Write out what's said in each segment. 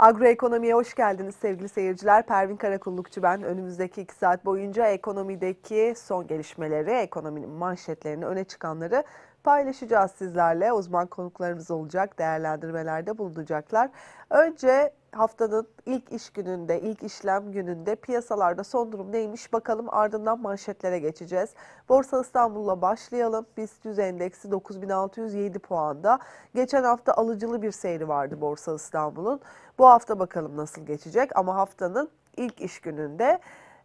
Agroekonomiye hoş geldiniz sevgili seyirciler. Pervin Karakullukçu ben. Önümüzdeki iki saat boyunca ekonomideki son gelişmeleri, ekonominin manşetlerini, öne çıkanları paylaşacağız sizlerle. Uzman konuklarımız olacak, değerlendirmelerde bulunacaklar. Önce haftanın ilk iş gününde, ilk işlem gününde piyasalarda son durum neymiş bakalım ardından manşetlere geçeceğiz. Borsa İstanbul'la başlayalım. BIST 100 endeksi 9607 puanda. Geçen hafta alıcılı bir seyri vardı Borsa İstanbul'un. Bu hafta bakalım nasıl geçecek ama haftanın ilk iş gününde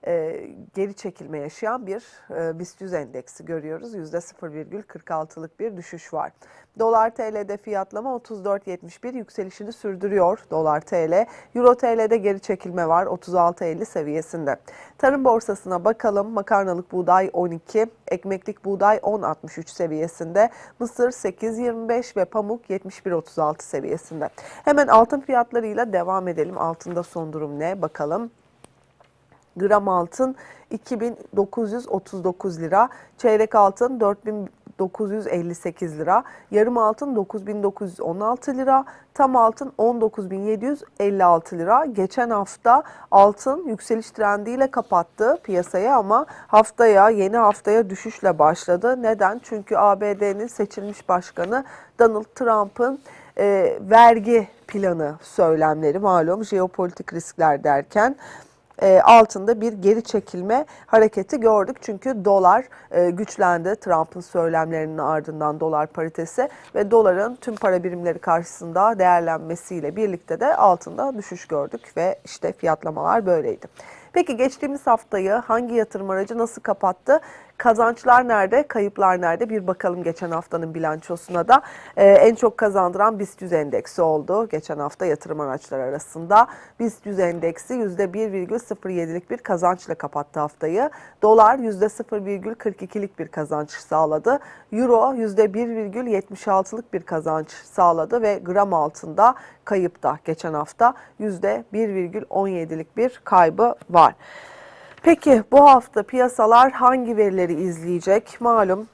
e, geri çekilme yaşayan bir e, BIST 100 endeksi görüyoruz. %0,46'lık bir düşüş var. Dolar TL'de fiyatlama 34.71 yükselişini sürdürüyor Dolar TL. Euro TL'de geri çekilme var 36.50 seviyesinde. Tarım borsasına bakalım. Makarnalık buğday 12, ekmeklik buğday 10.63 seviyesinde. Mısır 8.25 ve pamuk 71.36 seviyesinde. Hemen altın fiyatlarıyla devam edelim. Altında son durum ne? Bakalım. Gram altın 2939 lira, çeyrek altın 4958 lira, yarım altın 9916 lira, tam altın 19756 lira. Geçen hafta altın yükseliş trendiyle kapattı piyasaya ama haftaya yeni haftaya düşüşle başladı. Neden? Çünkü ABD'nin seçilmiş başkanı Donald Trump'ın e, vergi planı söylemleri malum jeopolitik riskler derken e, altında bir geri çekilme hareketi gördük. Çünkü dolar e, güçlendi Trump'ın söylemlerinin ardından dolar paritesi ve doların tüm para birimleri karşısında değerlenmesiyle birlikte de altında düşüş gördük ve işte fiyatlamalar böyleydi. Peki geçtiğimiz haftayı hangi yatırım aracı nasıl kapattı? Kazançlar nerede, kayıplar nerede? Bir bakalım geçen haftanın bilançosuna da. Ee, en çok kazandıran BIST 100 endeksi oldu. Geçen hafta yatırım araçları arasında. BIST 100 endeksi %1,07'lik bir kazançla kapattı haftayı. Dolar %0,42'lik bir kazanç sağladı. Euro %1,76'lık bir kazanç sağladı ve gram altında kayıpta geçen hafta %1,17'lik bir kaybı var. Peki bu hafta piyasalar hangi verileri izleyecek? Malum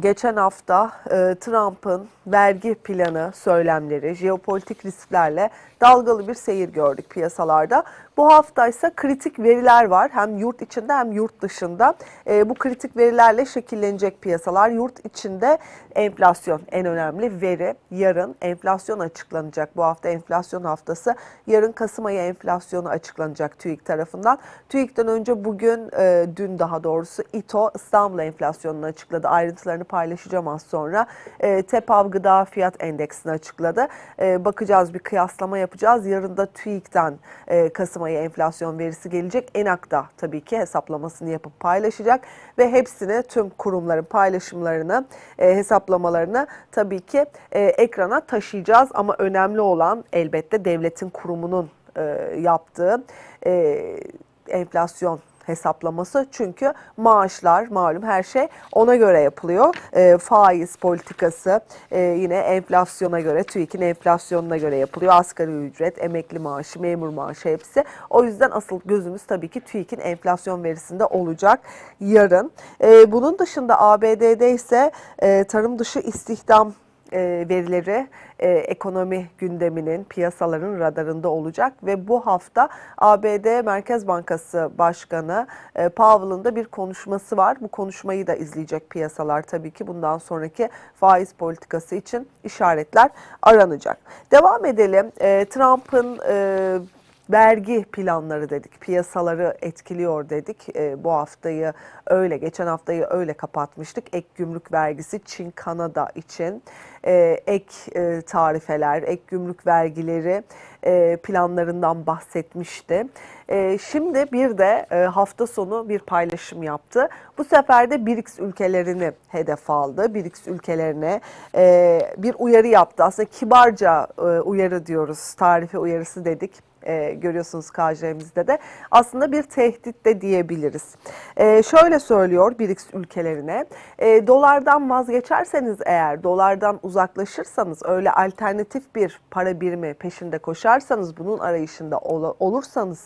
geçen hafta e, Trump'ın vergi planı söylemleri, jeopolitik risklerle dalgalı bir seyir gördük piyasalarda. Bu hafta ise kritik veriler var hem yurt içinde hem yurt dışında. E, bu kritik verilerle şekillenecek piyasalar. Yurt içinde enflasyon en önemli veri. Yarın enflasyon açıklanacak. Bu hafta enflasyon haftası. Yarın Kasım ayı enflasyonu açıklanacak TÜİK tarafından. TÜİK'ten önce bugün, e, dün daha doğrusu İTO İstanbul enflasyonunu açıkladı. Ayrıntılarını paylaşacağım az sonra. E, TEPAV Gıda Fiyat Endeksini açıkladı. E, bakacağız bir kıyaslama yapacağız. Yarın da TÜİK'ten e, Kasım ayı enflasyon verisi gelecek. ENAK da tabii ki hesaplamasını yapıp paylaşacak ve hepsini tüm kurumların paylaşımlarını, e, hesaplamalarını tabii ki e, ekrana taşıyacağız. Ama önemli olan elbette devletin kurumunun e, yaptığı e, enflasyon hesaplaması. Çünkü maaşlar malum her şey ona göre yapılıyor. E, faiz politikası e, yine enflasyona göre, TÜİK'in enflasyonuna göre yapılıyor. Asgari ücret, emekli maaşı, memur maaşı hepsi. O yüzden asıl gözümüz tabii ki TÜİK'in enflasyon verisinde olacak yarın. E, bunun dışında ABD'de ise e, tarım dışı istihdam e, verileri e, ekonomi gündeminin, piyasaların radarında olacak ve bu hafta ABD Merkez Bankası Başkanı e, Powell'ın da bir konuşması var. Bu konuşmayı da izleyecek piyasalar tabii ki bundan sonraki faiz politikası için işaretler aranacak. Devam edelim. E, Trump'ın e, vergi planları dedik, piyasaları etkiliyor dedik. E, bu haftayı öyle, geçen haftayı öyle kapatmıştık. Ek gümrük vergisi Çin, Kanada için e, ek e, tarifeler, ek gümrük vergileri e, planlarından bahsetmişti. E, şimdi bir de e, hafta sonu bir paylaşım yaptı. Bu sefer de BRICS ülkelerini hedef aldı. BRICS ülkelerine e, bir uyarı yaptı. Aslında kibarca e, uyarı diyoruz, tarife uyarısı dedik e, görüyorsunuz KJ'mizde de aslında bir tehdit de diyebiliriz. E, şöyle söylüyor BRICS ülkelerine e, dolardan vazgeçerseniz eğer dolardan uzaklaşırsanız öyle alternatif bir para birimi peşinde koşarsanız bunun arayışında ol, olursanız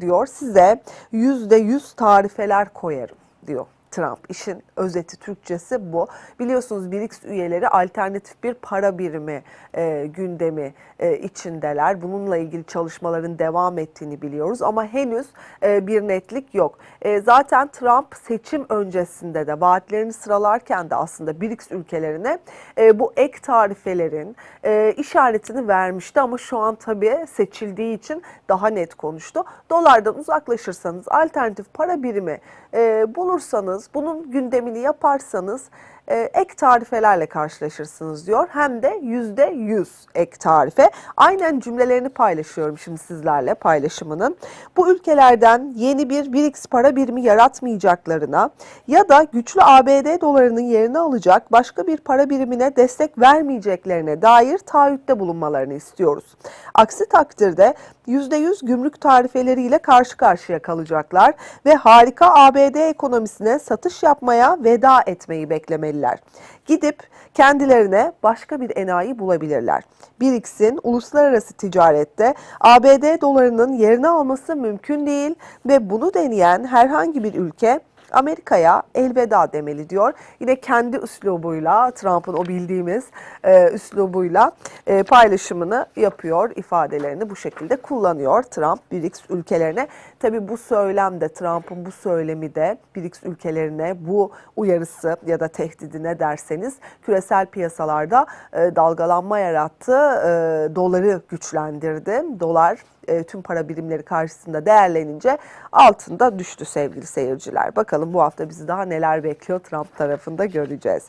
diyor size yüzde yüz tarifeler koyarım diyor. Trump. İşin özeti Türkçesi bu. Biliyorsunuz BRICS üyeleri alternatif bir para birimi e, gündemi e, içindeler. Bununla ilgili çalışmaların devam ettiğini biliyoruz ama henüz e, bir netlik yok. E, zaten Trump seçim öncesinde de vaatlerini sıralarken de aslında BRICS ülkelerine e, bu ek tarifelerin e, işaretini vermişti ama şu an tabii seçildiği için daha net konuştu. Dolardan uzaklaşırsanız alternatif para birimi e, bulursanız, bunun gündemini yaparsanız e, ek tarifelerle karşılaşırsınız diyor. Hem de yüzde yüz ek tarife. Aynen cümlelerini paylaşıyorum şimdi sizlerle paylaşımının. Bu ülkelerden yeni bir BRICS para birimi yaratmayacaklarına ya da güçlü ABD dolarının yerini alacak başka bir para birimine destek vermeyeceklerine dair taahhütte bulunmalarını istiyoruz. Aksi takdirde %100 gümrük tarifeleriyle karşı karşıya kalacaklar ve harika ABD ekonomisine satış yapmaya veda etmeyi beklemeliler. Gidip kendilerine başka bir enayi bulabilirler. BRICS'in uluslararası ticarette ABD dolarının yerini alması mümkün değil ve bunu deneyen herhangi bir ülke Amerika'ya elveda demeli diyor. Yine kendi üslubuyla Trump'ın o bildiğimiz e, üslubuyla e, paylaşımını yapıyor, ifadelerini bu şekilde kullanıyor Trump BRICS ülkelerine. Tabi bu söylemde Trump'ın bu söylemi de BRICS ülkelerine bu uyarısı ya da tehdidi ne derseniz küresel piyasalarda e, dalgalanma yarattı, e, doları güçlendirdi. Dolar e, tüm para birimleri karşısında değerlenince altında düştü sevgili seyirciler. Bakalım bu hafta bizi daha neler bekliyor Trump tarafında göreceğiz.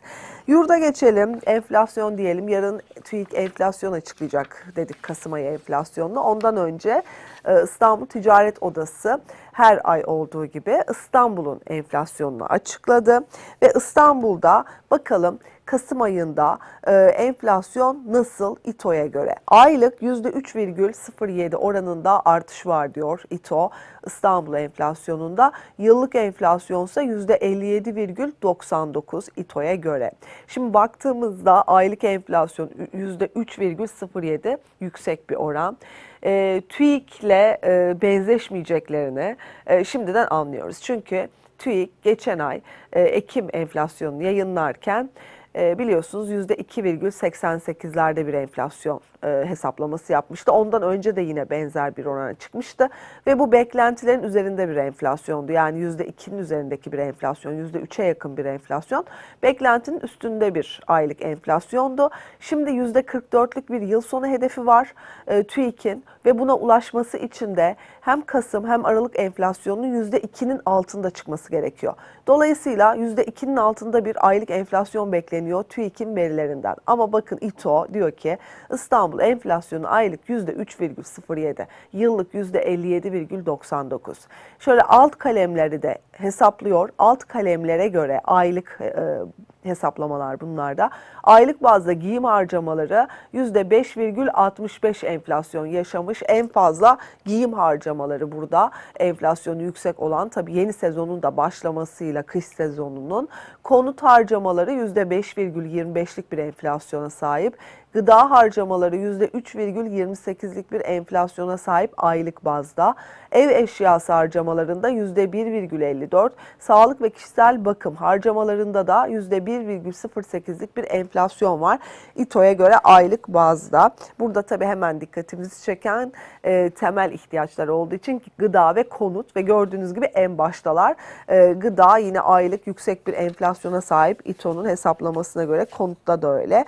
Yurda geçelim. Enflasyon diyelim. Yarın TÜİK enflasyon açıklayacak dedik Kasım ayı enflasyonunu. Ondan önce İstanbul Ticaret Odası her ay olduğu gibi İstanbul'un enflasyonunu açıkladı ve İstanbul'da bakalım Kasım ayında e, enflasyon nasıl İTO'ya göre? Aylık %3,07 oranında artış var diyor İTO İstanbul enflasyonunda. Yıllık enflasyon ise %57,99 İTO'ya göre. Şimdi baktığımızda aylık enflasyon %3,07 yüksek bir oran e, TÜİK'le e, benzeşmeyeceklerini e, şimdiden anlıyoruz. Çünkü TÜİK geçen ay e, Ekim enflasyonunu yayınlarken e, biliyorsunuz %2,88'lerde bir enflasyon e, hesaplaması yapmıştı. Ondan önce de yine benzer bir orana çıkmıştı ve bu beklentilerin üzerinde bir enflasyondu. Yani %2'nin üzerindeki bir enflasyon, %3'e yakın bir enflasyon. Beklentinin üstünde bir aylık enflasyondu. Şimdi %44'lük bir yıl sonu hedefi var e, TÜİK'in ve buna ulaşması için de hem Kasım hem Aralık enflasyonunun %2'nin altında çıkması gerekiyor. Dolayısıyla %2'nin altında bir aylık enflasyon bekleniyor TÜİK'in verilerinden. Ama bakın İTO diyor ki İstanbul enflasyonu aylık %3,07, yıllık %57,99. Şöyle alt kalemleri de hesaplıyor. Alt kalemlere göre aylık e, hesaplamalar bunlarda. Aylık bazda giyim harcamaları %5,65 enflasyon yaşamış. En fazla giyim harcamaları burada enflasyonu yüksek olan tabii yeni sezonun da başlamasıyla kış sezonunun konut harcamaları %5,25'lik bir enflasyona sahip. Gıda harcamaları %3,28'lik bir enflasyona sahip aylık bazda. Ev eşyası harcamalarında %1,54, sağlık ve kişisel bakım harcamalarında da %1,08'lik bir enflasyon var. İTO'ya göre aylık bazda. Burada tabii hemen dikkatimizi çeken e, temel ihtiyaçlar olduğu için gıda ve konut ve gördüğünüz gibi en baştalar. E, gıda yine aylık yüksek bir enflasyona sahip İTO'nun hesaplamasına göre konutta da öyle.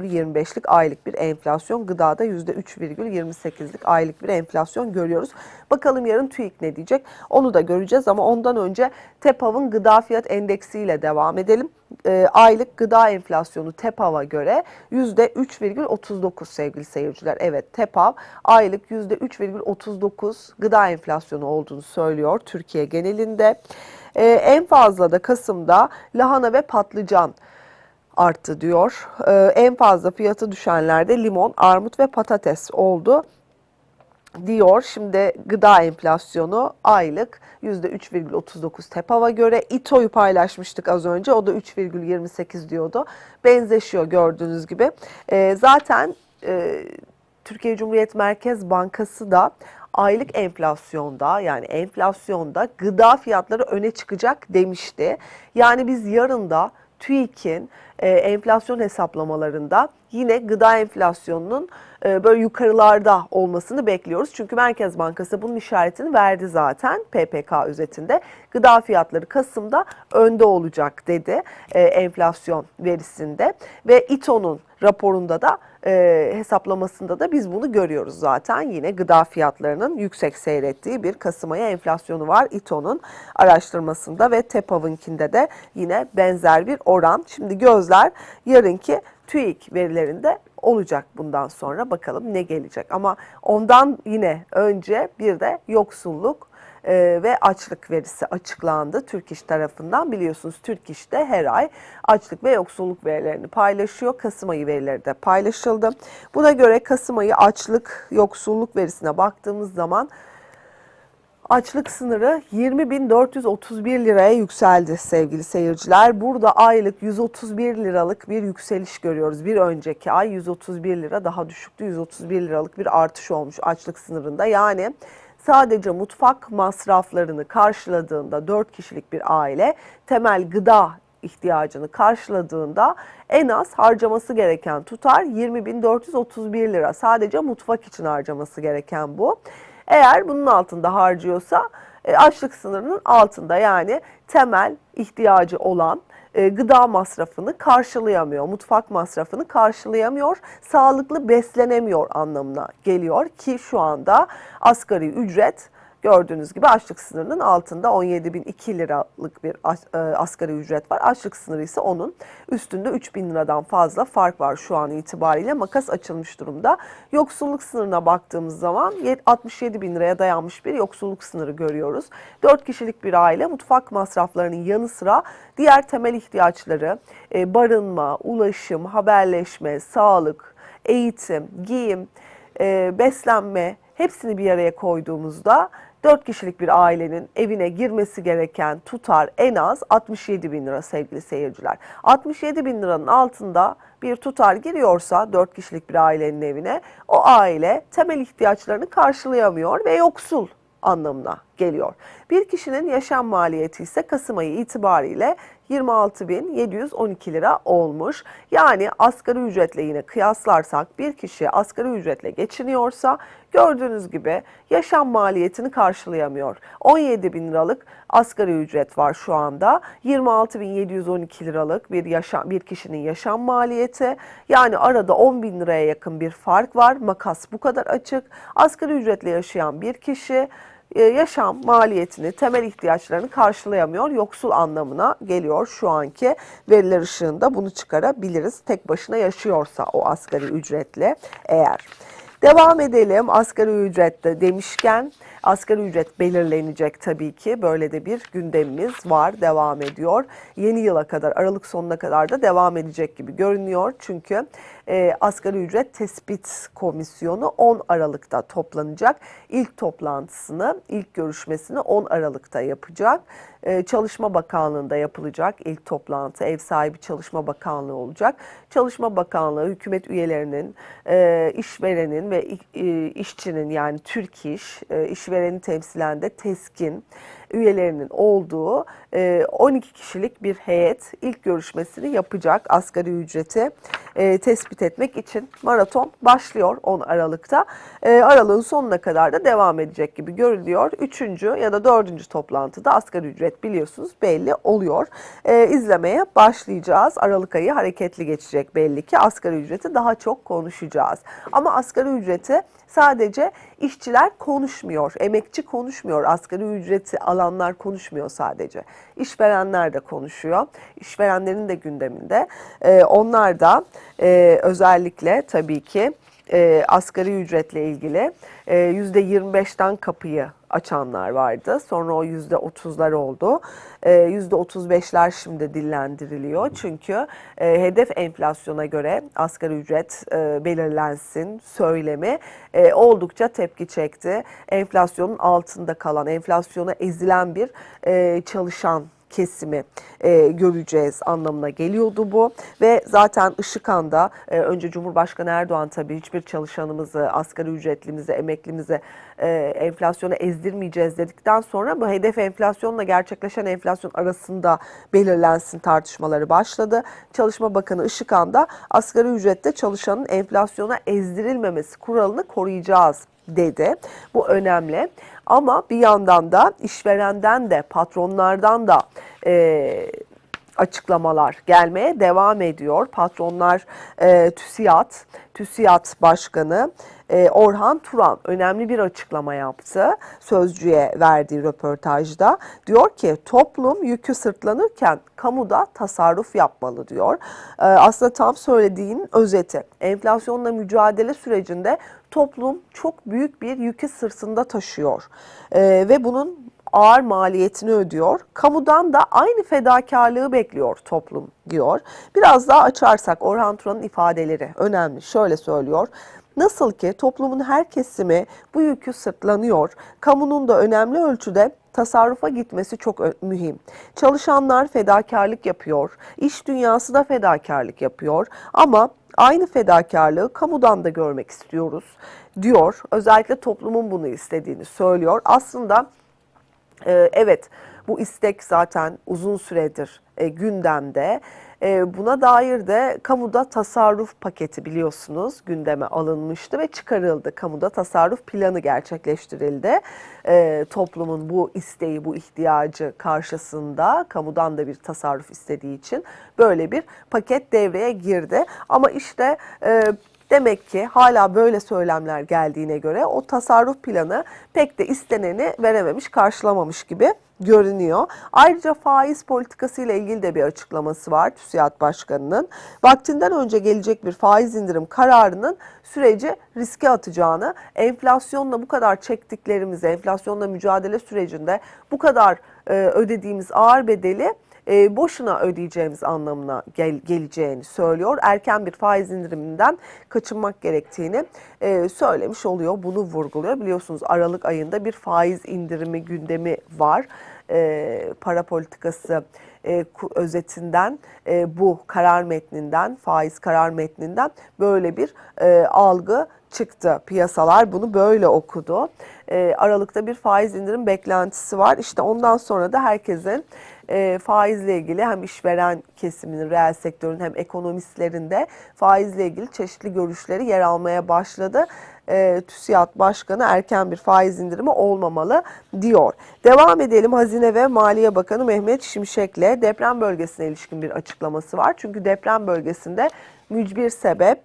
%5,25'lik aylık bir enflasyon, gıdada %3,28'lik aylık bir enflasyon görüyoruz. Bakalım yarın TÜİK ne diyecek? Onu da göreceğiz ama ondan önce TEPAV'ın gıda fiyat endeksiyle devam edelim. E, aylık gıda enflasyonu TEPAV'a göre %3,39 sevgili seyirciler. Evet TEPAV aylık %3,39 gıda enflasyonu olduğunu söylüyor Türkiye genelinde. E, en fazla da Kasım'da lahana ve patlıcan arttı diyor. Ee, en fazla fiyatı düşenlerde limon, armut ve patates oldu diyor. Şimdi gıda enflasyonu aylık %3,39 TEPAV'a göre. İTO'yu paylaşmıştık az önce. O da 3,28 diyordu. Benzeşiyor gördüğünüz gibi. Ee, zaten e, Türkiye Cumhuriyet Merkez Bankası da aylık enflasyonda yani enflasyonda gıda fiyatları öne çıkacak demişti. Yani biz yarın da TÜİK'in e, enflasyon hesaplamalarında yine gıda enflasyonunun e, böyle yukarılarda olmasını bekliyoruz. Çünkü Merkez Bankası bunun işaretini verdi zaten PPK özetinde. Gıda fiyatları Kasım'da önde olacak dedi e, enflasyon verisinde ve İTO'nun raporunda da e, hesaplamasında da biz bunu görüyoruz zaten. Yine gıda fiyatlarının yüksek seyrettiği bir Kasım ayı enflasyonu var İTO'nun araştırmasında ve TEPAV'ınkinde de yine benzer bir oran. Şimdi gözler yarınki TÜİK verilerinde olacak bundan sonra bakalım ne gelecek. Ama ondan yine önce bir de yoksulluk e, ve açlık verisi açıklandı Türk İş tarafından. Biliyorsunuz Türk İş de her ay açlık ve yoksulluk verilerini paylaşıyor. Kasım ayı verileri de paylaşıldı. Buna göre Kasım ayı açlık, yoksulluk verisine baktığımız zaman Açlık sınırı 20.431 liraya yükseldi sevgili seyirciler. Burada aylık 131 liralık bir yükseliş görüyoruz. Bir önceki ay 131 lira daha düşüktü. 131 liralık bir artış olmuş açlık sınırında. Yani sadece mutfak masraflarını karşıladığında 4 kişilik bir aile temel gıda ihtiyacını karşıladığında en az harcaması gereken tutar 20.431 lira. Sadece mutfak için harcaması gereken bu. Eğer bunun altında harcıyorsa e, açlık sınırının altında yani temel ihtiyacı olan e, gıda masrafını karşılayamıyor, mutfak masrafını karşılayamıyor, sağlıklı beslenemiyor anlamına geliyor ki şu anda asgari ücret Gördüğünüz gibi açlık sınırının altında 17.002 liralık bir e, asgari ücret var. Açlık sınırı ise onun üstünde 3.000 liradan fazla fark var şu an itibariyle. Makas açılmış durumda. Yoksulluk sınırına baktığımız zaman 67 bin liraya dayanmış bir yoksulluk sınırı görüyoruz. 4 kişilik bir aile mutfak masraflarının yanı sıra diğer temel ihtiyaçları e, barınma, ulaşım, haberleşme, sağlık, eğitim, giyim, e, beslenme hepsini bir araya koyduğumuzda 4 kişilik bir ailenin evine girmesi gereken tutar en az 67 bin lira sevgili seyirciler. 67 bin liranın altında bir tutar giriyorsa 4 kişilik bir ailenin evine o aile temel ihtiyaçlarını karşılayamıyor ve yoksul anlamına geliyor. Bir kişinin yaşam maliyeti ise Kasım ayı itibariyle 26.712 lira olmuş. Yani asgari ücretle yine kıyaslarsak bir kişi asgari ücretle geçiniyorsa gördüğünüz gibi yaşam maliyetini karşılayamıyor. 17 bin liralık asgari ücret var şu anda. 26.712 liralık bir yaşam bir kişinin yaşam maliyeti. Yani arada 10 bin liraya yakın bir fark var. Makas bu kadar açık. Asgari ücretle yaşayan bir kişi yaşam maliyetini, temel ihtiyaçlarını karşılayamıyor. Yoksul anlamına geliyor şu anki veriler ışığında bunu çıkarabiliriz. Tek başına yaşıyorsa o asgari ücretle eğer. Devam edelim asgari ücrette demişken asgari ücret belirlenecek tabii ki. Böyle de bir gündemimiz var, devam ediyor. Yeni yıla kadar, Aralık sonuna kadar da devam edecek gibi görünüyor. Çünkü e, asgari ücret tespit komisyonu 10 Aralık'ta toplanacak. İlk toplantısını, ilk görüşmesini 10 Aralık'ta yapacak. E, Çalışma Bakanlığı'nda yapılacak ilk toplantı. Ev sahibi Çalışma Bakanlığı olacak. Çalışma Bakanlığı hükümet üyelerinin, e, işverenin ve e, işçinin yani Türk İş, e, işvereni temsilen de TESKİN üyelerinin olduğu e, 12 kişilik bir heyet ilk görüşmesini yapacak asgari ücreti e, tespit etmek için maraton başlıyor 10 Aralık'ta. E, Aralığın sonuna kadar da devam edecek gibi görülüyor. Üçüncü ya da dördüncü toplantıda asgari ücret biliyorsunuz belli oluyor. E, izlemeye başlayacağız. Aralık ayı hareketli geçecek belli ki asgari ücreti daha çok konuşacağız. Ama asgari ücreti sadece işçiler konuşmuyor, emekçi konuşmuyor, asgari ücreti alanlar konuşmuyor sadece. İşverenler de konuşuyor. İşverenlerin de gündeminde. Ee, onlar da e, özellikle tabii ki e, asgari ücretle ilgili e, %25'ten kapıyı açanlar vardı. Sonra o %30'lar oldu. E, %35'ler şimdi dillendiriliyor. Çünkü e, hedef enflasyona göre asgari ücret e, belirlensin söylemi e, oldukça tepki çekti. Enflasyonun altında kalan, enflasyona ezilen bir e, çalışan kesimi e, göreceğiz anlamına geliyordu bu. Ve zaten Işıkhan'da e, önce Cumhurbaşkanı Erdoğan tabii hiçbir çalışanımızı, asgari ücretlimizi, emeklimizi e, enflasyona ezdirmeyeceğiz dedikten sonra bu hedef enflasyonla gerçekleşen enflasyon arasında belirlensin tartışmaları başladı. Çalışma Bakanı Işıkhan da asgari ücrette çalışanın enflasyona ezdirilmemesi kuralını koruyacağız dedi. Bu önemli. Ama bir yandan da işverenden de patronlardan da e, açıklamalar gelmeye devam ediyor. Patronlar e, TÜSİAD, TÜSİAD Başkanı e, Orhan Turan önemli bir açıklama yaptı. Sözcüye verdiği röportajda diyor ki toplum yükü sırtlanırken kamuda tasarruf yapmalı diyor. E, aslında tam söylediğin özeti. Enflasyonla mücadele sürecinde toplum çok büyük bir yükü sırtında taşıyor. E, ve bunun ağır maliyetini ödüyor. Kamudan da aynı fedakarlığı bekliyor toplum diyor. Biraz daha açarsak Orhan Turan'ın ifadeleri önemli. Şöyle söylüyor. Nasıl ki toplumun her kesimi bu yükü sırtlanıyor, kamunun da önemli ölçüde tasarrufa gitmesi çok mühim. Çalışanlar fedakarlık yapıyor, iş dünyası da fedakarlık yapıyor ama aynı fedakarlığı kamudan da görmek istiyoruz diyor. Özellikle toplumun bunu istediğini söylüyor. Aslında ee, evet, bu istek zaten uzun süredir e, gündemde. E, buna dair de kamuda tasarruf paketi biliyorsunuz gündeme alınmıştı ve çıkarıldı. Kamuda tasarruf planı gerçekleştirildi. E, toplumun bu isteği, bu ihtiyacı karşısında kamudan da bir tasarruf istediği için böyle bir paket devreye girdi. Ama işte e, Demek ki hala böyle söylemler geldiğine göre o tasarruf planı pek de isteneni verememiş, karşılamamış gibi görünüyor. Ayrıca faiz politikası ile ilgili de bir açıklaması var TÜSİAD Başkanı'nın. Vaktinden önce gelecek bir faiz indirim kararının süreci riske atacağını, enflasyonla bu kadar çektiklerimizi, enflasyonla mücadele sürecinde bu kadar e, ödediğimiz ağır bedeli e, boşuna ödeyeceğimiz anlamına gel, geleceğini söylüyor. Erken bir faiz indiriminden kaçınmak gerektiğini e, söylemiş oluyor. Bunu vurguluyor. Biliyorsunuz Aralık ayında bir faiz indirimi gündemi var. E, para politikası e, özetinden e, bu karar metninden, faiz karar metninden böyle bir e, algı çıktı. Piyasalar bunu böyle okudu. E, Aralıkta bir faiz indirim beklentisi var. İşte ondan sonra da herkesin e, faizle ilgili hem işveren kesiminin, reel sektörün hem ekonomistlerin de faizle ilgili çeşitli görüşleri yer almaya başladı. E, TÜSİAD Başkanı erken bir faiz indirimi olmamalı diyor. Devam edelim Hazine ve Maliye Bakanı Mehmet Şimşek'le deprem bölgesine ilişkin bir açıklaması var. Çünkü deprem bölgesinde mücbir sebep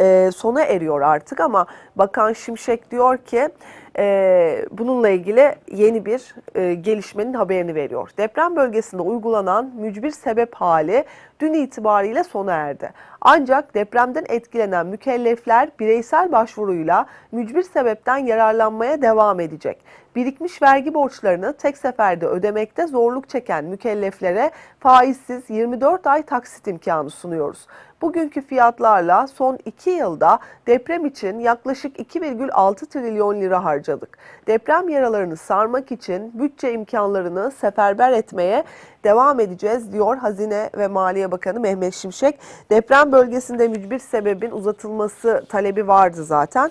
e, sona eriyor artık ama Bakan Şimşek diyor ki e, bununla ilgili yeni bir e, gelişmenin haberini veriyor. Deprem bölgesinde uygulanan mücbir sebep hali dün itibariyle sona erdi. Ancak depremden etkilenen mükellefler bireysel başvuruyla mücbir sebepten yararlanmaya devam edecek. Birikmiş vergi borçlarını tek seferde ödemekte zorluk çeken mükelleflere faizsiz 24 ay taksit imkanı sunuyoruz. Bugünkü fiyatlarla son 2 yılda deprem için yaklaşık 2,6 trilyon lira harcadık. Deprem yaralarını sarmak için bütçe imkanlarını seferber etmeye devam edeceğiz diyor Hazine ve Maliye Bakanı Mehmet Şimşek. Deprem bölgesinde mücbir sebebin uzatılması talebi vardı zaten.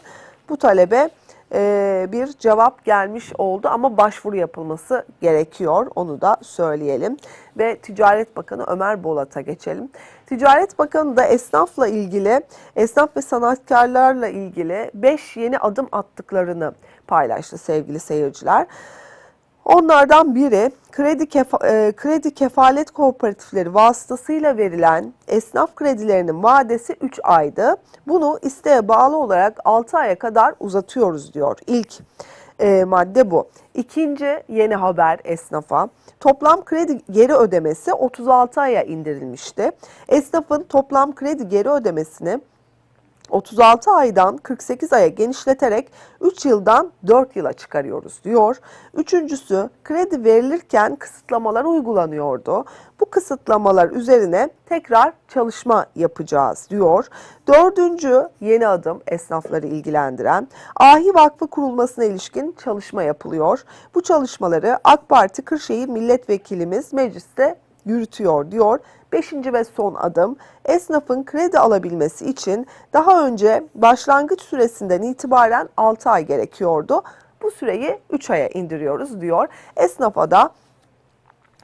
Bu talebe e, bir cevap gelmiş oldu ama başvuru yapılması gerekiyor. Onu da söyleyelim. Ve Ticaret Bakanı Ömer Bolat'a geçelim. Ticaret Bakanı da esnafla ilgili, esnaf ve sanatkarlarla ilgili 5 yeni adım attıklarını paylaştı sevgili seyirciler. Onlardan biri kredi, kefa- e, kredi kefalet kooperatifleri vasıtasıyla verilen esnaf kredilerinin vadesi 3 aydı. Bunu isteğe bağlı olarak 6 aya kadar uzatıyoruz diyor. İlk e, madde bu. İkinci yeni haber esnafa. Toplam kredi geri ödemesi 36 aya indirilmişti. Esnafın toplam kredi geri ödemesini 36 aydan 48 aya genişleterek 3 yıldan 4 yıla çıkarıyoruz diyor. Üçüncüsü kredi verilirken kısıtlamalar uygulanıyordu. Bu kısıtlamalar üzerine tekrar çalışma yapacağız diyor. Dördüncü yeni adım esnafları ilgilendiren Ahi Vakfı kurulmasına ilişkin çalışma yapılıyor. Bu çalışmaları AK Parti Kırşehir Milletvekilimiz mecliste yürütüyor diyor. Beşinci ve son adım esnafın kredi alabilmesi için daha önce başlangıç süresinden itibaren 6 ay gerekiyordu. Bu süreyi 3 aya indiriyoruz diyor. Esnafa da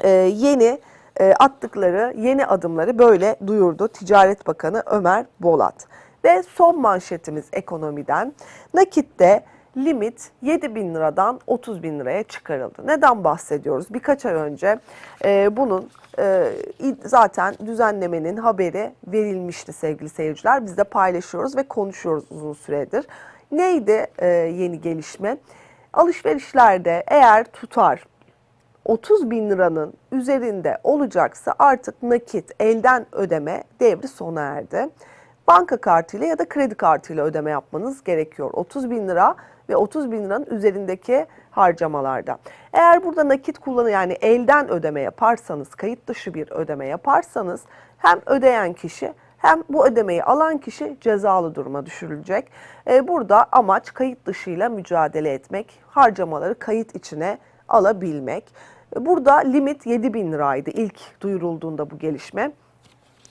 e, yeni e, attıkları yeni adımları böyle duyurdu Ticaret Bakanı Ömer Bolat. Ve son manşetimiz ekonomiden nakitte limit 7 bin liradan 30 bin liraya çıkarıldı. Neden bahsediyoruz? Birkaç ay önce e, bunun e, zaten düzenlemenin haberi verilmişti sevgili seyirciler. Biz de paylaşıyoruz ve konuşuyoruz uzun süredir. Neydi e, yeni gelişme? Alışverişlerde eğer tutar 30 bin liranın üzerinde olacaksa artık nakit elden ödeme devri sona erdi. Banka kartıyla ya da kredi kartıyla ödeme yapmanız gerekiyor. 30 bin lira ve 30 bin liranın üzerindeki harcamalarda. Eğer burada nakit kullanı yani elden ödeme yaparsanız, kayıt dışı bir ödeme yaparsanız hem ödeyen kişi hem bu ödemeyi alan kişi cezalı duruma düşürülecek. Ee, burada amaç kayıt dışıyla mücadele etmek, harcamaları kayıt içine alabilmek. Burada limit 7 bin liraydı ilk duyurulduğunda bu gelişme.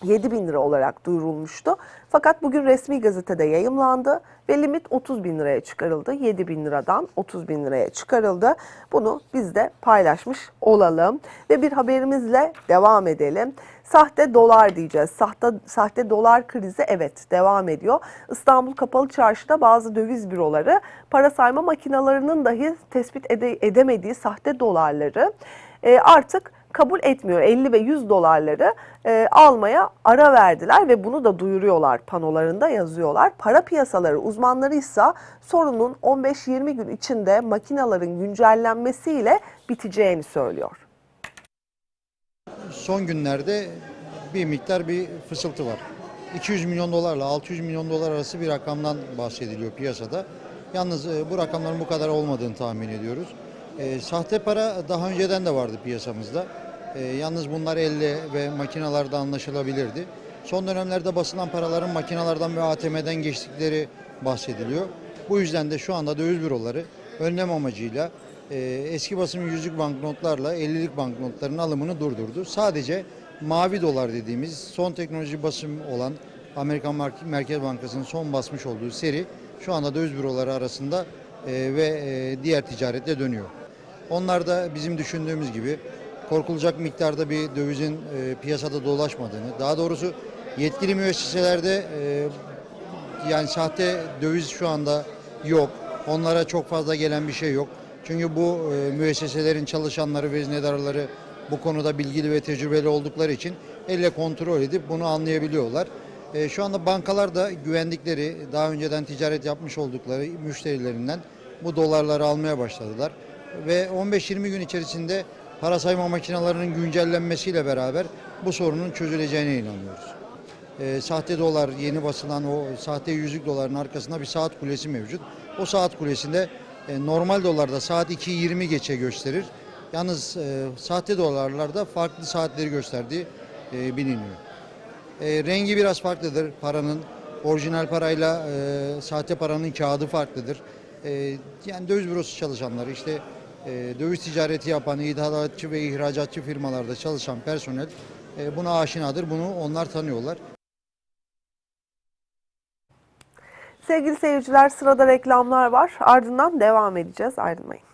7 bin lira olarak duyurulmuştu. Fakat bugün resmi gazetede yayımlandı ve limit 30 bin liraya çıkarıldı. 7 bin liradan 30 bin liraya çıkarıldı. Bunu biz de paylaşmış olalım. Ve bir haberimizle devam edelim. Sahte dolar diyeceğiz. Sahte, sahte dolar krizi evet devam ediyor. İstanbul Kapalı Çarşı'da bazı döviz büroları para sayma makinalarının dahi tespit ede, edemediği sahte dolarları e, artık kabul etmiyor. 50 ve 100 dolarları e, almaya ara verdiler ve bunu da duyuruyorlar panolarında yazıyorlar. Para piyasaları uzmanları ise sorunun 15-20 gün içinde makinaların güncellenmesiyle biteceğini söylüyor. Son günlerde bir miktar bir fısıltı var. 200 milyon dolarla 600 milyon dolar arası bir rakamdan bahsediliyor piyasada. Yalnız e, bu rakamların bu kadar olmadığını tahmin ediyoruz. E, sahte para daha önceden de vardı piyasamızda. E, yalnız bunlar elle ve makinalarda anlaşılabilirdi. Son dönemlerde basılan paraların makinalardan ve ATM'den geçtikleri bahsediliyor. Bu yüzden de şu anda döviz büroları önlem amacıyla e, eski basım yüzlük banknotlarla 50'lik banknotların alımını durdurdu. Sadece mavi dolar dediğimiz son teknoloji basım olan Amerikan Mer- Merkez Bankası'nın son basmış olduğu seri şu anda döviz büroları arasında e, ve e, diğer ticarette dönüyor. Onlar da bizim düşündüğümüz gibi korkulacak miktarda bir dövizin e, piyasada dolaşmadığını, daha doğrusu yetkili müesseselerde e, yani sahte döviz şu anda yok. Onlara çok fazla gelen bir şey yok. Çünkü bu e, müesseselerin çalışanları, veznedarları bu konuda bilgili ve tecrübeli oldukları için elle kontrol edip bunu anlayabiliyorlar. E, şu anda bankalar da güvendikleri, daha önceden ticaret yapmış oldukları müşterilerinden bu dolarları almaya başladılar. Ve 15-20 gün içerisinde para sayma makinelerinin güncellenmesiyle beraber bu sorunun çözüleceğine inanıyoruz. E, sahte dolar yeni basılan o sahte yüzük doların arkasında bir saat kulesi mevcut. O saat kulesinde e, normal dolarda saat 2.20 geçe gösterir. Yalnız e, sahte dolarlarda farklı saatleri gösterdiği e, biliniyor. E, rengi biraz farklıdır paranın. Orijinal parayla e, sahte paranın kağıdı farklıdır. E, yani döviz bürosu çalışanları işte e, döviz ticareti yapan ithalatçı ve ihracatçı firmalarda çalışan personel e, buna aşinadır. Bunu onlar tanıyorlar. Sevgili seyirciler sırada reklamlar var. Ardından devam edeceğiz. Ayrılmayın.